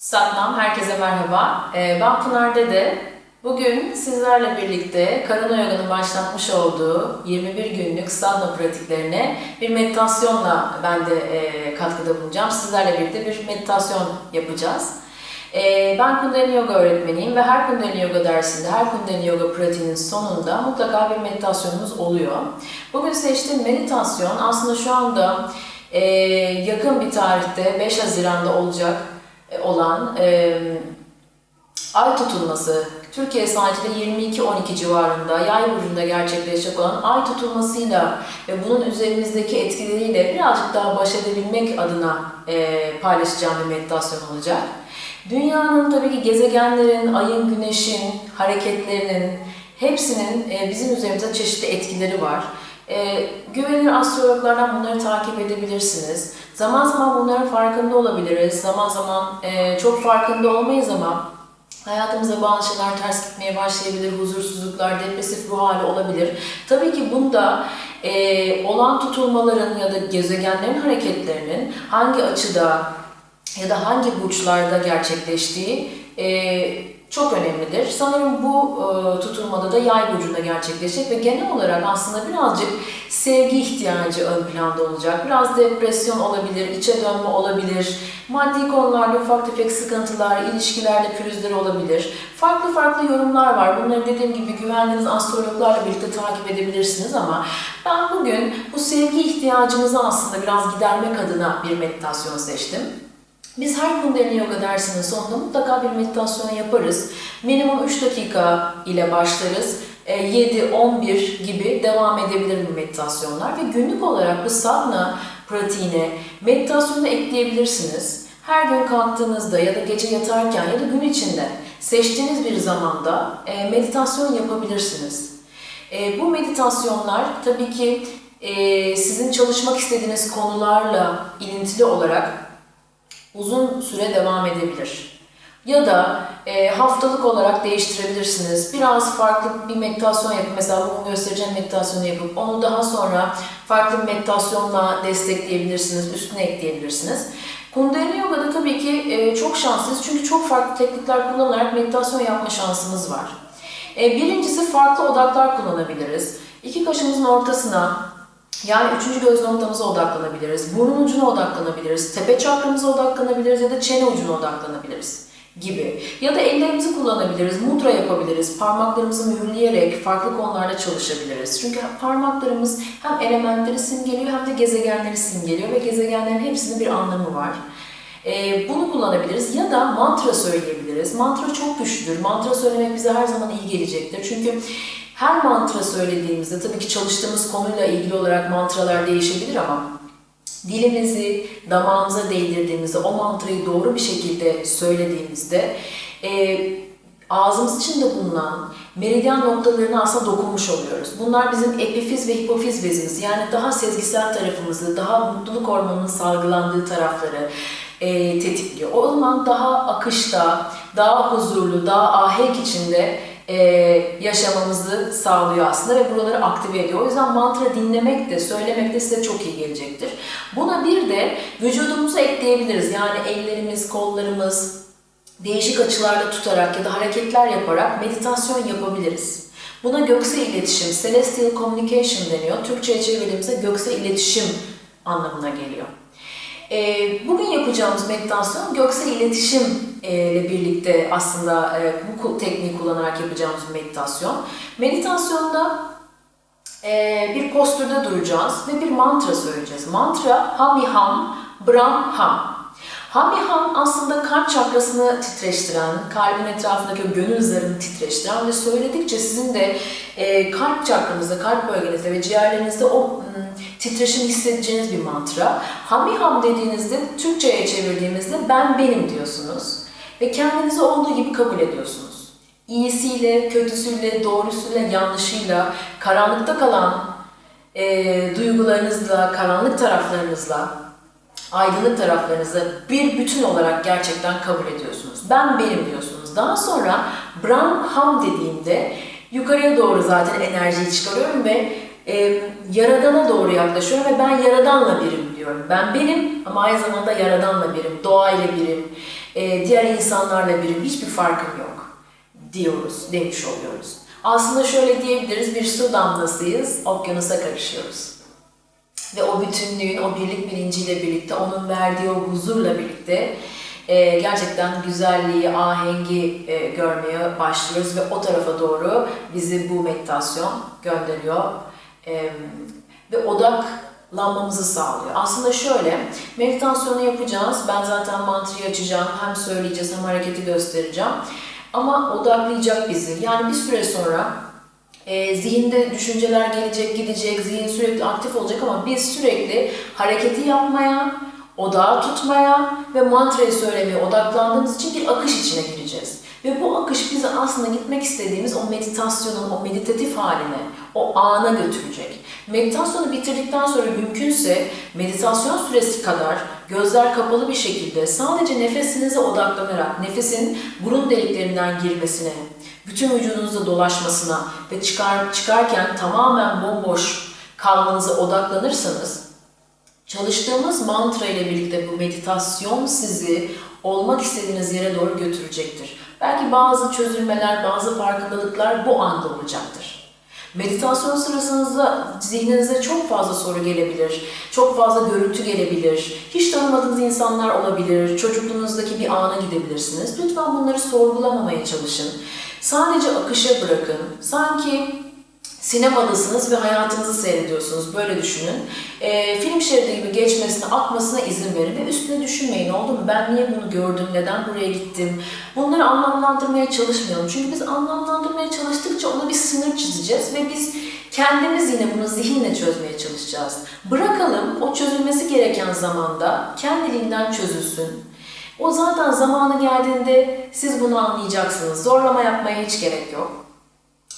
Satnam, herkese merhaba. Ee, Ben Pınar Dede. Bugün sizlerle birlikte Karuna Yoga'nın başlatmış olduğu 21 günlük sadhana pratiklerine bir meditasyonla ben de e, katkıda bulunacağım. Sizlerle birlikte bir meditasyon yapacağız. Ee, Ben Kundalini Yoga öğretmeniyim ve her Kundalini Yoga dersinde, her Kundalini Yoga pratiğinin sonunda mutlaka bir meditasyonumuz oluyor. Bugün seçtiğim meditasyon aslında şu anda e, yakın bir tarihte 5 Haziran'da olacak olan e, ay tutulması, Türkiye saatiyle 22-12 civarında yay burcunda gerçekleşecek olan ay tutulmasıyla ve bunun üzerimizdeki etkileriyle birazcık daha baş edebilmek adına e, paylaşacağım bir meditasyon olacak. Dünyanın tabii ki gezegenlerin, ayın, güneşin hareketlerinin hepsinin e, bizim üzerimizde çeşitli etkileri var. E, güvenilir astrologlardan bunları takip edebilirsiniz. Zaman zaman bunların farkında olabiliriz. Zaman zaman e, çok farkında olmayız ama hayatımıza bazı şeyler ters gitmeye başlayabilir, huzursuzluklar, depresif ruh hali olabilir. Tabii ki bunda e, olan tutulmaların ya da gezegenlerin hareketlerinin hangi açıda ya da hangi burçlarda gerçekleştiği e, çok önemlidir. Sanırım bu e, tutulmada da yay burcunda gerçekleşecek ve genel olarak aslında birazcık sevgi ihtiyacı ön planda olacak. Biraz depresyon olabilir, içe dönme olabilir, maddi konularda ufak tefek sıkıntılar, ilişkilerde pürüzler olabilir. Farklı farklı yorumlar var. Bunları dediğim gibi güvendiğiniz astrologlarla birlikte takip edebilirsiniz ama ben bugün bu sevgi ihtiyacımızı aslında biraz gidermek adına bir meditasyon seçtim. Biz her Kundalini Yoga dersinin sonunda mutlaka bir meditasyon yaparız. Minimum 3 dakika ile başlarız. 7-11 gibi devam edebilir bu meditasyonlar ve günlük olarak bu sadhana pratiğine meditasyonu ekleyebilirsiniz. Her gün kalktığınızda ya da gece yatarken ya da gün içinde seçtiğiniz bir zamanda e, meditasyon yapabilirsiniz. E, Bu meditasyonlar tabii ki e, sizin çalışmak istediğiniz konularla ilintili olarak uzun süre devam edebilir. Ya da e, haftalık olarak değiştirebilirsiniz. Biraz farklı bir meditasyon yapıp, mesela bugün göstereceğim meditasyonu yapıp onu daha sonra farklı bir meditasyonla destekleyebilirsiniz, üstüne ekleyebilirsiniz. Kundalini Yoga'da tabii ki e, çok şanslıyız çünkü çok farklı teknikler kullanarak meditasyon yapma şansımız var. E, birincisi farklı odaklar kullanabiliriz. İki kaşımızın ortasına yani üçüncü göz noktamıza odaklanabiliriz, burun ucuna odaklanabiliriz, tepe çakramıza odaklanabiliriz ya da çene ucuna odaklanabiliriz gibi. Ya da ellerimizi kullanabiliriz, mudra yapabiliriz, parmaklarımızı mühürleyerek farklı konularda çalışabiliriz. Çünkü parmaklarımız hem elementleri simgeliyor hem de gezegenleri simgeliyor ve gezegenlerin hepsinin bir anlamı var. Ee, bunu kullanabiliriz ya da mantra söyleyebiliriz. Mantra çok güçlüdür. Mantra söylemek bize her zaman iyi gelecektir. Çünkü her mantra söylediğimizde tabii ki çalıştığımız konuyla ilgili olarak mantralar değişebilir ama dilimizi damağımıza değdirdiğimizde, o mantrayı doğru bir şekilde söylediğimizde e, ağzımız içinde bulunan meridyen noktalarına aslında dokunmuş oluyoruz. Bunlar bizim epifiz ve hipofiz bezimiz yani daha sezgisel tarafımızı, daha mutluluk hormonunun salgılandığı tarafları e, tetikliyor. O zaman daha akışta, daha huzurlu, daha ahenk içinde e, yaşamamızı sağlıyor aslında ve buraları aktive ediyor. O yüzden mantra dinlemek de, söylemek de size çok iyi gelecektir. Buna bir de vücudumuzu ekleyebiliriz. Yani ellerimiz, kollarımız değişik açılarda tutarak ya da hareketler yaparak meditasyon yapabiliriz. Buna göksel iletişim, celestial communication deniyor. Türkçe'ye çevirdiğimizde göksel iletişim anlamına geliyor. Ee, Bugün yapacağımız meditasyon göksel iletişim e, ile birlikte aslında e, bu tekniği kullanarak yapacağımız meditasyon. Meditasyonda e, bir postürde duracağız ve bir mantra söyleyeceğiz. Mantra Hamiham Brahmham. Hamiham aslında kalp çakrasını titreştiren, kalbin etrafındaki o gönül zarını titreştiren ve söyledikçe sizin de e, kalp çakranızda, kalp bölgenizde ve ciğerlerinizde o m, titreşimi hissedeceğiniz bir mantra. Hamiham dediğinizde, Türkçe'ye çevirdiğimizde ben benim diyorsunuz ve kendinizi olduğu gibi kabul ediyorsunuz. İyisiyle, kötüsüyle, doğrusuyla, yanlışıyla, karanlıkta kalan e, duygularınızla, karanlık taraflarınızla, aydınlık taraflarınızı bir bütün olarak gerçekten kabul ediyorsunuz. Ben benim diyorsunuz. Daha sonra Brahmham dediğimde yukarıya doğru zaten enerjiyi çıkarıyorum ve e, Yaradan'a doğru yaklaşıyorum ve ben Yaradan'la birim biliyorum. Ben benim ama aynı zamanda yaradanla birim, doğayla birim, e, diğer insanlarla birim. Hiçbir farkım yok diyoruz, demiş oluyoruz. Aslında şöyle diyebiliriz, bir su damlasıyız, okyanusa karışıyoruz. Ve o bütünlüğün, o birlik bilinciyle birlikte, onun verdiği o huzurla birlikte e, gerçekten güzelliği, ahengi e, görmeye başlıyoruz ve o tarafa doğru bizi bu meditasyon gönderiyor E, ve odaklanmamızı sağlıyor. Aslında şöyle, meditasyonu yapacağız. Ben zaten mantrayı açacağım, hem söyleyeceğiz hem hareketi göstereceğim. Ama odaklayacak bizi. Yani bir süre sonra e, zihinde düşünceler gelecek, gidecek, zihin sürekli aktif olacak ama biz sürekli hareketi yapmaya, odağı tutmaya ve mantrayı söylemeye odaklandığımız için bir akış içine gireceğiz. Ve bu akış bizi aslında gitmek istediğimiz o meditasyonun, o meditatif haline, o ana götürecek. Meditasyonu bitirdikten sonra mümkünse meditasyon süresi kadar gözler kapalı bir şekilde sadece nefesinize odaklanarak, nefesin burun deliklerinden girmesine, bütün vücudunuzda dolaşmasına ve çıkar, çıkarken tamamen bomboş kalmanıza odaklanırsanız Çalıştığımız mantra ile birlikte bu meditasyon sizi olmak istediğiniz yere doğru götürecektir. Belki bazı çözülmeler, bazı farkındalıklar bu anda olacaktır. Meditasyon sırasında zihninize çok fazla soru gelebilir, çok fazla görüntü gelebilir, hiç tanımadığınız insanlar olabilir, çocukluğunuzdaki bir ana gidebilirsiniz. Lütfen bunları sorgulamamaya çalışın. Sadece akışa bırakın. Sanki sinemadasınız ve hayatınızı seyrediyorsunuz. Böyle düşünün. E, film şeridi gibi geçmesine, akmasına izin verin ve üstüne düşünmeyin. Oldu mu? Ben niye bunu gördüm? Neden buraya gittim? Bunları anlamlandırmaya çalışmayalım. Çünkü biz anlamlandırmaya çalıştıkça ona bir sınır çizeceğiz ve biz kendimiz yine bunu zihinle çözmeye çalışacağız. Bırakalım o çözülmesi gereken zamanda kendiliğinden çözülsün. O zaten zamanı geldiğinde siz bunu anlayacaksınız. Zorlama yapmaya hiç gerek yok.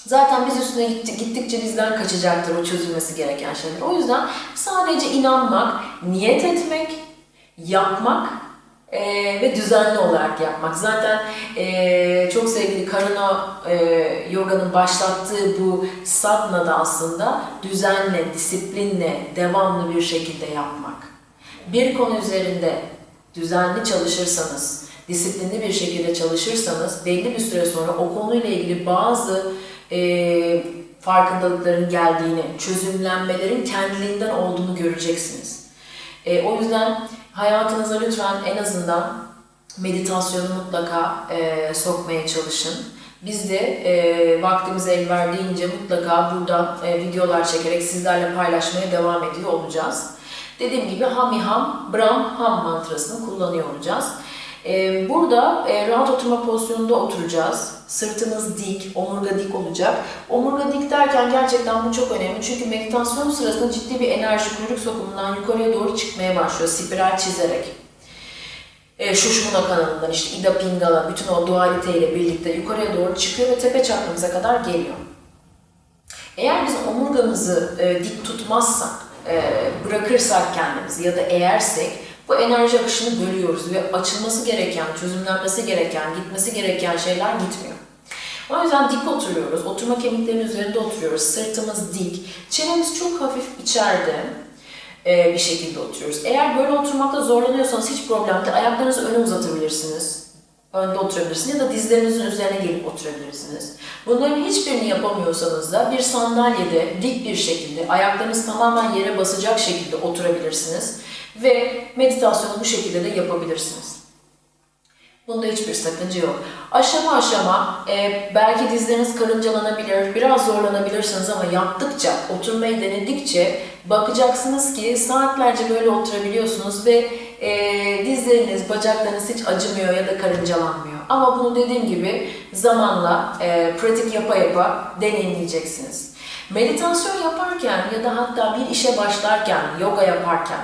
Zaten biz üstüne gitti, gittikçe bizden kaçacaktır o çözülmesi gereken şeyler. O yüzden sadece inanmak, niyet etmek, yapmak eee, ve düzenli olarak yapmak. Zaten eee, çok sevgili Karuna eee, Yoga'nın başlattığı bu sadhana da aslında düzenle, disiplinle, devamlı bir şekilde yapmak. Bir konu üzerinde düzenli çalışırsanız, disiplinli bir şekilde çalışırsanız belli bir süre sonra o konuyla ilgili bazı e, farkındalıkların geldiğini, çözümlenmelerin kendiliğinden olduğunu göreceksiniz. E, o yüzden hayatınıza lütfen en azından meditasyonu mutlaka e, sokmaya çalışın. Biz de e, vaktimiz el verdiğince mutlaka burada e, videolar çekerek sizlerle paylaşmaya devam ediyor olacağız. Dediğim gibi Hamiham, Brahm Ham mantrasını kullanıyor olacağız. Ee, Burada e, rahat oturma pozisyonunda oturacağız. Sırtımız dik, omurga dik olacak. Omurga dik derken gerçekten bu çok önemli. Çünkü meditasyon sırasında ciddi bir enerji kuyruk sokumundan yukarıya doğru çıkmaya başlıyor. Spiral çizerek. E, Şuşmuna kanalından işte Ida Pingala bütün o dualite ile birlikte yukarıya doğru çıkıyor ve tepe çakramıza kadar geliyor. Eğer biz omurgamızı e, dik tutmazsak, e, bırakırsak kendimizi ya da eğersek bu enerji akışını bölüyoruz ve açılması gereken, çözümlenmesi gereken, gitmesi gereken şeyler gitmiyor. O yüzden dik oturuyoruz. Oturma kemiklerinin üzerinde oturuyoruz. Sırtımız dik. Çenemiz çok hafif içeride e, bir şekilde oturuyoruz. Eğer böyle oturmakta zorlanıyorsanız hiç problem değil. Ayaklarınızı öne uzatabilirsiniz. Önde oturabilirsiniz ya da dizlerinizin üzerine gelip oturabilirsiniz. Bunların hiçbirini yapamıyorsanız da bir sandalyede dik bir şekilde ayaklarınız tamamen yere basacak şekilde oturabilirsiniz ve meditasyonu bu şekilde de yapabilirsiniz. Bunda hiçbir sakınca yok. Aşama aşama e, belki dizleriniz karıncalanabilir, biraz zorlanabilirsiniz ama yaptıkça, oturmayı denedikçe bakacaksınız ki saatlerce böyle oturabiliyorsunuz ve e, dizleriniz, bacaklarınız hiç acımıyor ya da karıncalanmıyor. Ama bunu dediğim gibi zamanla e, pratik yapa yapa deneyimleyeceksiniz. Meditasyon yaparken ya da hatta bir işe başlarken, yoga yaparken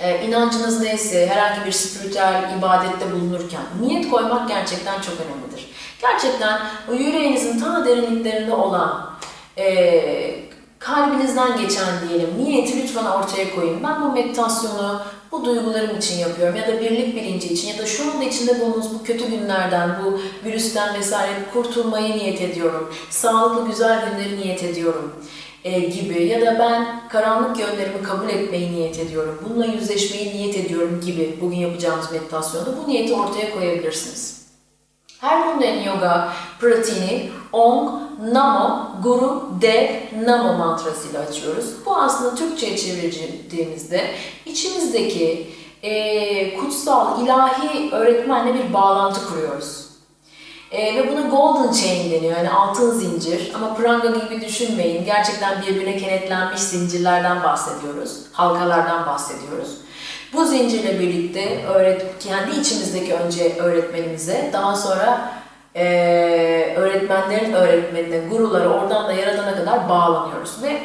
e, inancınız neyse, herhangi bir spiritüel ibadette bulunurken niyet koymak gerçekten çok önemlidir. Gerçekten o yüreğinizin ta derinliklerinde olan, e, kalbinizden geçen diyelim, niyeti lütfen ortaya koyun. Ben bu meditasyonu bu duygularım için yapıyorum ya da birlik bilinci için ya da şu anda içinde bulunduğunuz bu kötü günlerden, bu virüsten vesaire kurtulmayı niyet ediyorum. Sağlıklı güzel günleri niyet ediyorum. E, gibi ya da ben karanlık yönlerimi kabul etmeyi niyet ediyorum, bununla yüzleşmeyi niyet ediyorum gibi bugün yapacağımız meditasyonda bu niyeti ortaya koyabilirsiniz. Her Kundalini Yoga pratiğini Om Namo Guru Dev Namo mantrasıyla açıyoruz. Bu aslında Türkçe'ye çevirdiğimizde içimizdeki e, kutsal, ilahi öğretmenle bir bağlantı kuruyoruz. E, ve buna golden chain deniyor. Yani altın zincir. Ama pranga gibi düşünmeyin. Gerçekten birbirine kenetlenmiş zincirlerden bahsediyoruz. Halkalardan bahsediyoruz. Bu zincirle birlikte öğret kendi içimizdeki önce öğretmenimize, daha sonra e, öğretmenlerin öğretmenine, gurulara, oradan da yaradana kadar bağlanıyoruz. Ve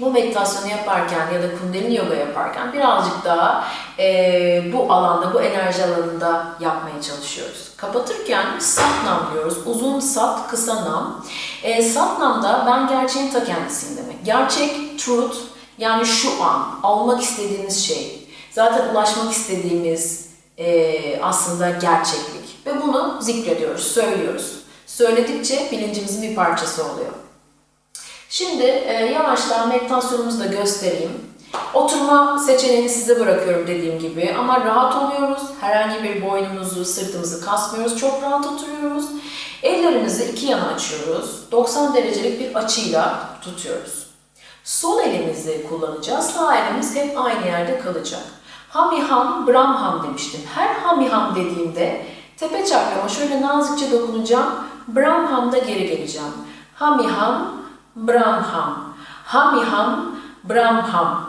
bu meditasyonu yaparken ya da kundalini yoga yaparken birazcık daha e, bu alanda, bu enerji alanında yapmaya çalışıyoruz. Kapatırken satnam diyoruz. Uzun sat, kısa nam. E, satnam da ben gerçeğin ta kendisiyim demek. Gerçek, truth yani şu an, almak istediğimiz şey. Zaten ulaşmak istediğimiz e, aslında gerçeklik. Ve bunu zikrediyoruz, söylüyoruz. Söyledikçe bilincimizin bir parçası oluyor. Şimdi e, yavaştan meditasyonumuzu da göstereyim. Oturma seçeneğini size bırakıyorum dediğim gibi ama rahat oluyoruz. Herhangi bir boynumuzu, sırtımızı kasmıyoruz. Çok rahat oturuyoruz. Ellerimizi iki yana açıyoruz. 90 derecelik bir açıyla tutuyoruz. Sol elimizi kullanacağız. Sağ elimiz hep aynı yerde kalacak. Hamiham, Brahmham demiştim. Her Hamiham dediğimde tepe çakrama şöyle nazikçe dokunacağım. Brahmham'da geri geleceğim. Hamiham, Brahmham. Hamiham, Brahmham.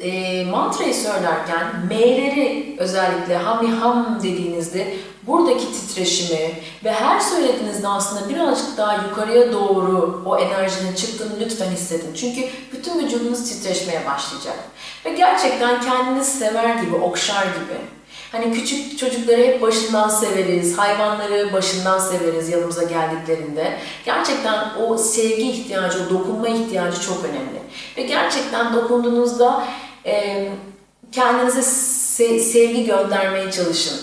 E, mantrayı söylerken M'leri özellikle hamiham dediğinizde buradaki titreşimi ve her söylediğinizde aslında birazcık daha yukarıya doğru o enerjinin çıktığını lütfen hissedin. Çünkü bütün vücudunuz titreşmeye başlayacak. Ve gerçekten kendinizi sever gibi, okşar gibi. Hani küçük çocukları hep başından severiz, hayvanları başından severiz yanımıza geldiklerinde. Gerçekten o sevgi ihtiyacı, o dokunma ihtiyacı çok önemli. Ve gerçekten dokunduğunuzda e, kendinize se- sevgi göndermeye çalışın.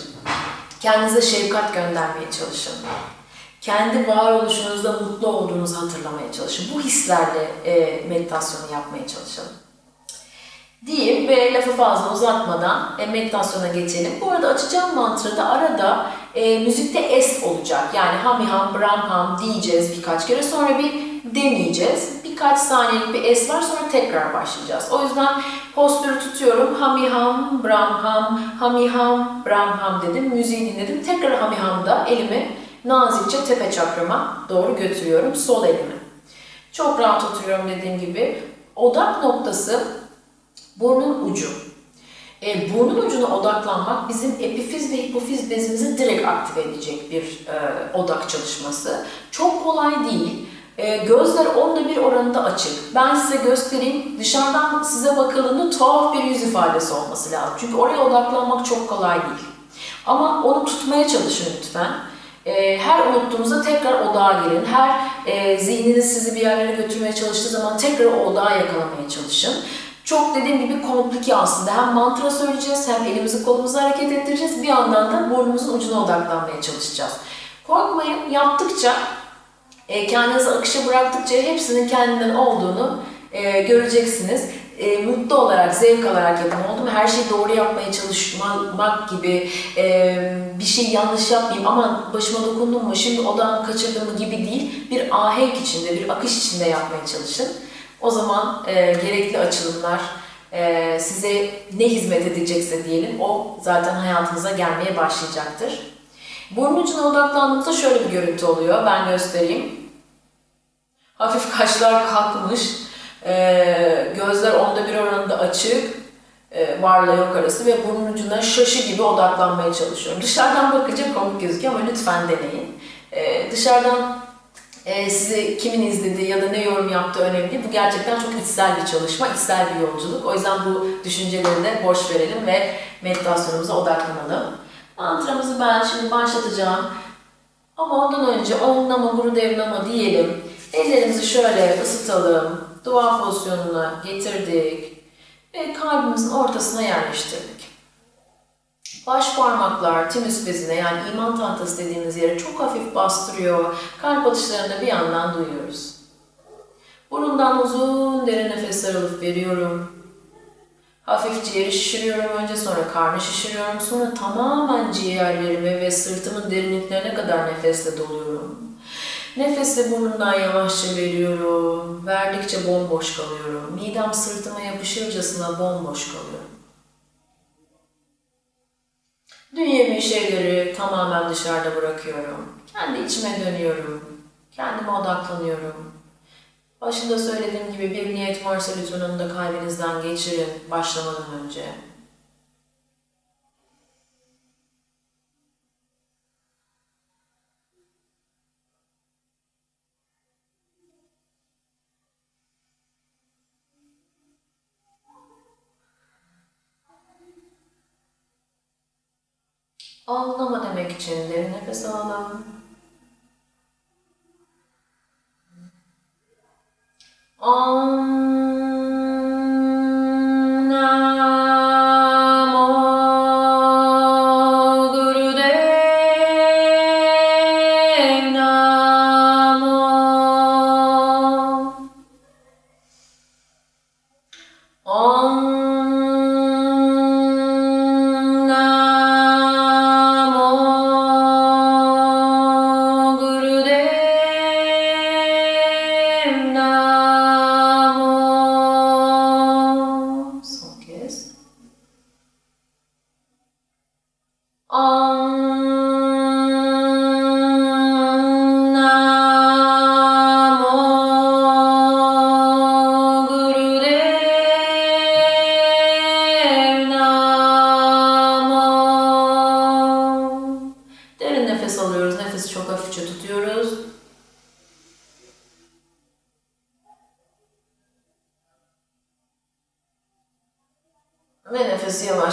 Kendinize şefkat göndermeye çalışın. Kendi varoluşunuzda mutlu olduğunuzu hatırlamaya çalışın. Bu hislerle e, meditasyonu yapmaya çalışalım diyeyim ve lafı fazla uzatmadan e, meditasyona geçelim. Bu arada açacağım mantrada arada e, müzikte es olacak. Yani hamiham, brahmham diyeceğiz birkaç kere sonra bir demeyeceğiz. Birkaç saniyelik bir es var sonra tekrar başlayacağız. O yüzden postürü tutuyorum. Hamiham, brahmham, hamiham, brahmham dedim. Müziği dinledim. Tekrar hamihamda elimi nazikçe tepe çakrama doğru götürüyorum. Sol elimi. Çok rahat oturuyorum dediğim gibi. Odak noktası Burnun ucu. E, burnun ucuna odaklanmak bizim epifiz ve hipofiz bezimizi direkt aktive edecek bir e, odak çalışması. Çok kolay değil. E, gözler onda bir oranında açık. Ben size göstereyim. Dışarıdan size bakıldığında tuhaf bir yüz ifadesi olması lazım. Çünkü oraya odaklanmak çok kolay değil. Ama onu tutmaya çalışın lütfen. E, her unuttuğunuzda tekrar odağa gelin. Her e, zihniniz sizi bir yerlere götürmeye çalıştığı zaman tekrar o odağı yakalamaya çalışın. Çok dediğim gibi komplike aslında. Hem mantra söyleyeceğiz, hem elimizi kolumuzu hareket ettireceğiz. Bir yandan da burnumuzun ucuna odaklanmaya çalışacağız. Korkmayın, yaptıkça, e, kendinizi akışa bıraktıkça hepsinin kendinden olduğunu e, göreceksiniz. E, mutlu olarak, zevk alarak yapın. Oldu mu? Her şeyi doğru yapmaya çalışmak gibi, bir şey yanlış yapmayayım, aman başıma dokundum mu, şimdi odağımı kaçırdım mı gibi değil. Bir ahenk içinde, bir akış içinde yapmaya çalışın. O zaman e, gerekli açılımlar e, size ne hizmet edecekse diyelim o zaten hayatınıza gelmeye başlayacaktır. Burun ucuna odaklandığımızda şöyle bir görüntü oluyor. Ben göstereyim. Hafif kaşlar kalkmış, e, gözler onda bir oranında açık, e, varla yok arası ve burnun ucuna şaşı gibi odaklanmaya çalışıyorum. Dışarıdan bakınca komik gözüküyor ama lütfen deneyin. E, dışarıdan e, sizi kimin izlediği ya da ne yorum yaptığı önemli. Bu gerçekten çok içsel bir çalışma, içsel bir yolculuk. O yüzden bu düşünceleri de boş verelim ve meditasyonumuza odaklanalım. Mantramızı ben şimdi başlatacağım. Ama ondan önce Om Nama Gurudev Nama diyelim. Ellerimizi şöyle ısıtalım. Dua pozisyonuna getirdik. Ve kalbimizin ortasına yerleştirdik. Baş parmaklar tümüs bezine yani iman tahtası dediğimiz yere çok hafif bastırıyor. Kalp atışlarını bir yandan duyuyoruz. Burundan uzun derin nefesler alıp veriyorum. Hafif ciğeri şişiriyorum önce sonra karnı şişiriyorum sonra tamamen ciğerlerime ve sırtımın derinliklerine kadar nefesle doluyorum. Nefesi burnumdan yavaşça veriyorum. Verdikçe bomboş kalıyorum. Midem sırtıma yapışırcasına bomboş kalıyorum. Dünyevi şeyleri tamamen dışarıda bırakıyorum. Kendi içime dönüyorum. Kendime odaklanıyorum. Başında söylediğim gibi bir niyet varsa lütfen onu da kalbinizden geçirin başlamadan önce. Ağlama demek için derin nefes alalım. Om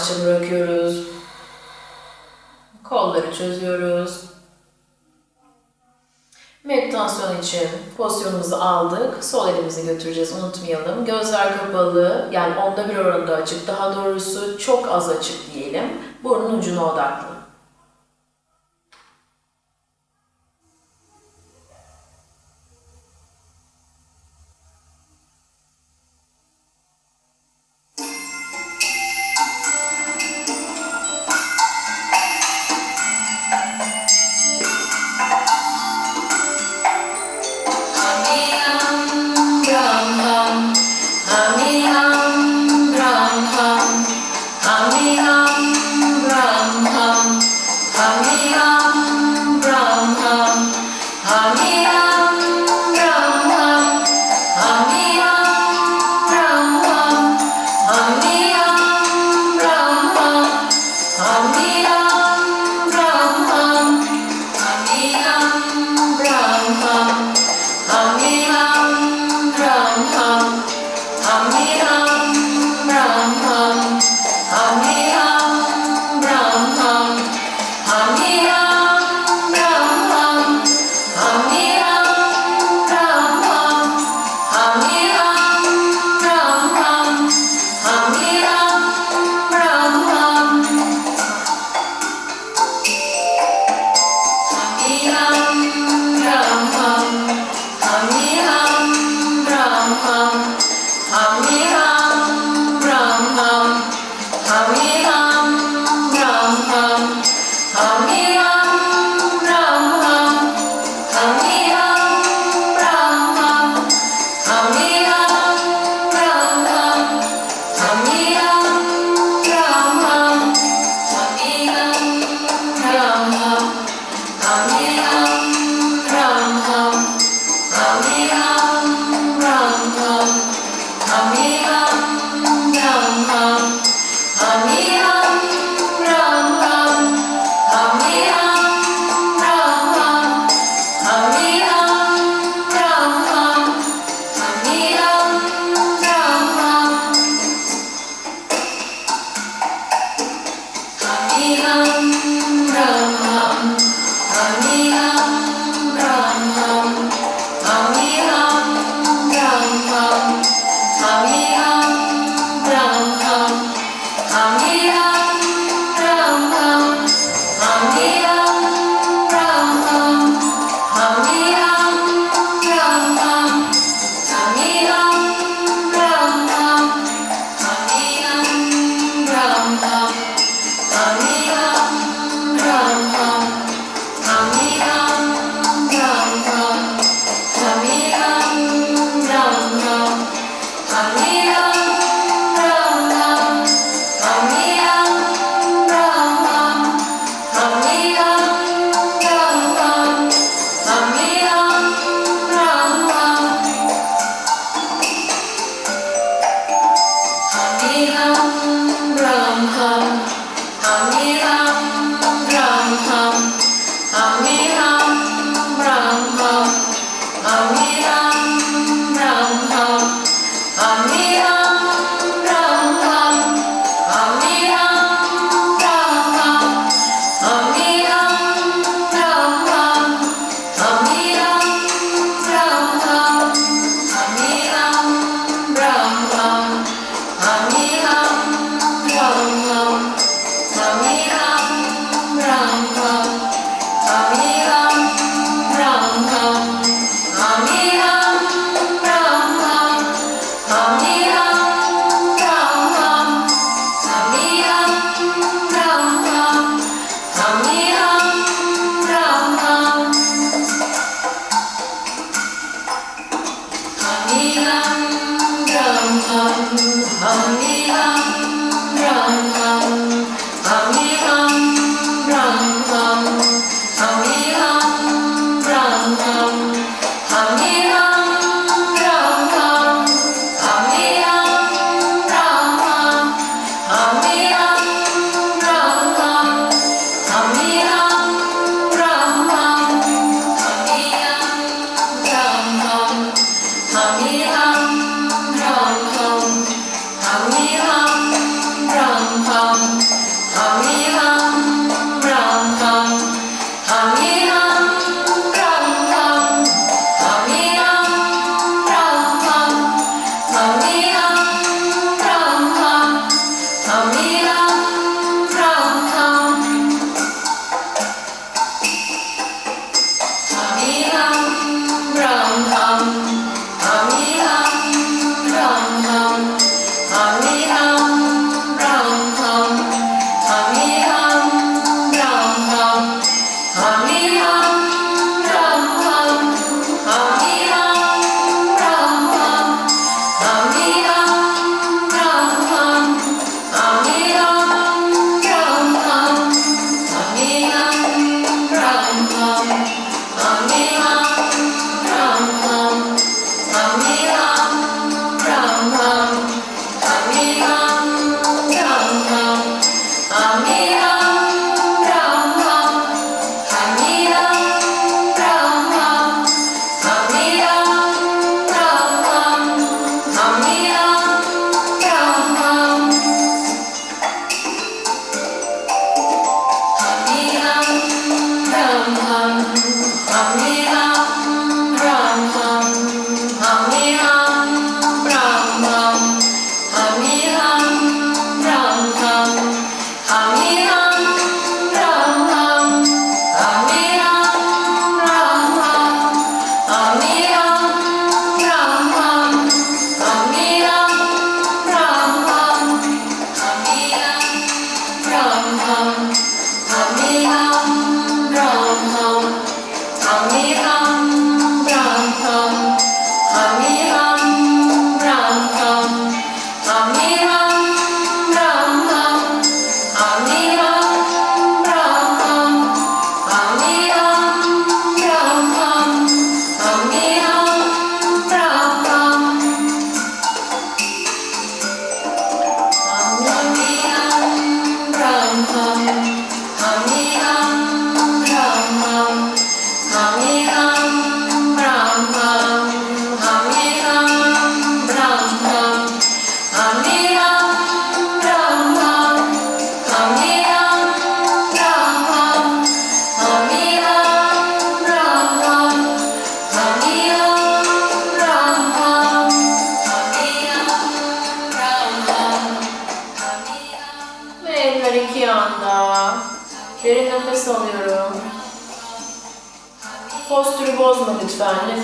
yavaşça bırakıyoruz. Kolları çözüyoruz. Meditasyon için pozisyonumuzu aldık. Sol elimizi götüreceğiz unutmayalım. Gözler kapalı yani onda bir oranda açık. Daha doğrusu çok az açık diyelim. Burnun ucuna odaklı.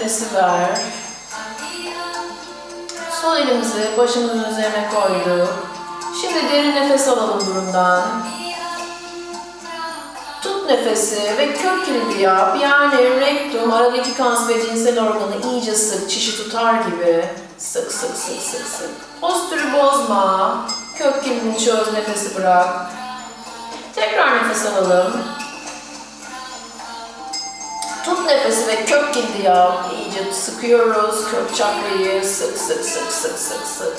Nefesi ver. Sol elimizi başımızın üzerine koyduk. Şimdi derin nefes alalım burundan. Tut nefesi ve kök kilidi yap. Yani rektum, aradaki kas ve cinsel organı iyice sık, çişi tutar gibi. Sık sık sık sık sık. Postürü bozma. Kök kilidini çöz, nefesi bırak. Tekrar nefes alalım. Nefesi ve kök kilidi yap. İyice sıkıyoruz. Kök çakrayı sık sık sık sık sık sık.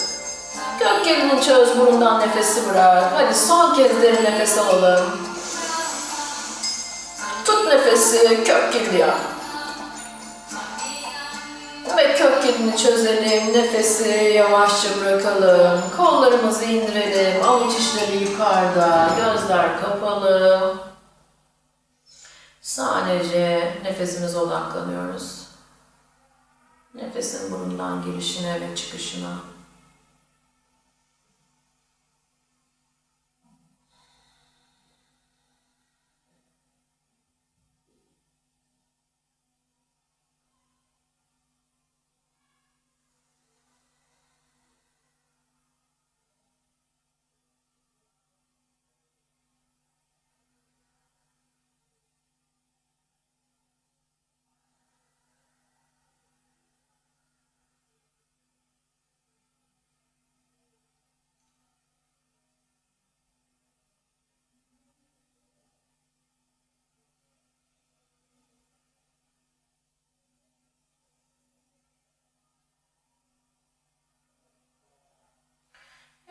Kök kilidini çöz, burundan nefesi bırak. Hadi son kez derin nefes alalım. Tut nefesi, kök kilidi yap. Ve kök kilidini çözelim, nefesi yavaşça bırakalım. Kollarımızı indirelim, avuç içleri yukarıda, gözler kapalı. Sadece nefesimize odaklanıyoruz. Nefesin burundan girişine ve çıkışına.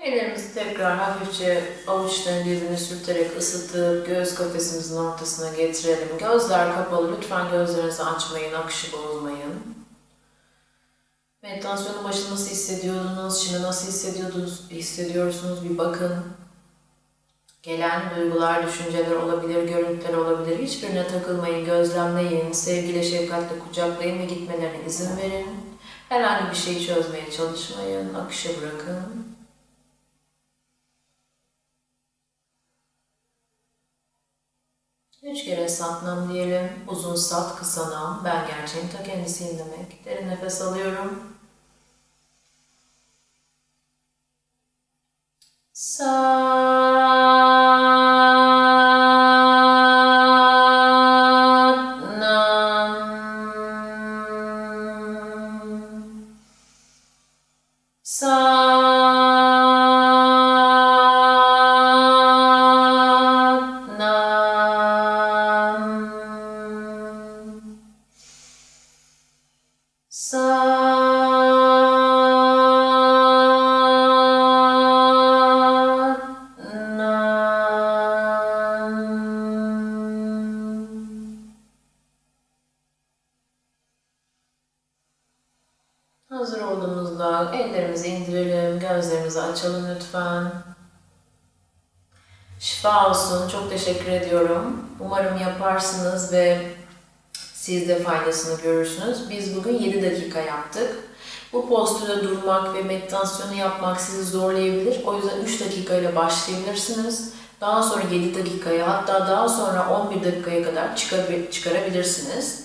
Ellerimizi tekrar hafifçe avuçların birbirine sürterek ısıtıp göğüs kafesimizin ortasına getirelim. Gözler kapalı. Lütfen gözlerinizi açmayın, akışı bozmayın. Meditasyonun başında nasıl hissediyordunuz, şimdi nasıl hissediyordunuz, hissediyorsunuz bir bakın. Gelen duygular, düşünceler olabilir, görüntüler olabilir. Hiçbirine takılmayın, gözlemleyin, sevgiyle, şefkatle kucaklayın ve gitmelerine izin verin. Herhangi bir şeyi çözmeye çalışmayın, akışa bırakın. Üç kere satnam diyelim. Uzun sat, kısa nam. Ben gerçeğin ta kendisiyim demek. Derin nefes alıyorum. Sat olduğumuzda ellerimizi indirelim, gözlerimizi açalım lütfen. Şifa olsun, çok teşekkür ediyorum. Umarım yaparsınız ve siz de faydasını görürsünüz. Biz bugün 7 dakika yaptık. Bu postürde durmak ve meditasyonu yapmak sizi zorlayabilir. O yüzden 3 dakika ile başlayabilirsiniz. Daha sonra 7 dakikaya hatta daha sonra 11 dakikaya kadar çıkar- çıkarabilirsiniz.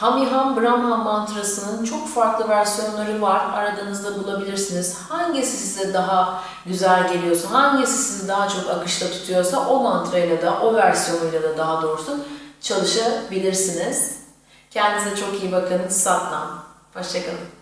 Hamiham Brahma mantrasının çok farklı versiyonları var. Aradığınızda bulabilirsiniz. Hangisi size daha güzel geliyorsa, hangisi sizi daha çok akışta tutuyorsa o mantrayla da, o versiyonuyla da daha doğrusu çalışabilirsiniz. Kendinize çok iyi bakın. Satnam. Hoşçakalın.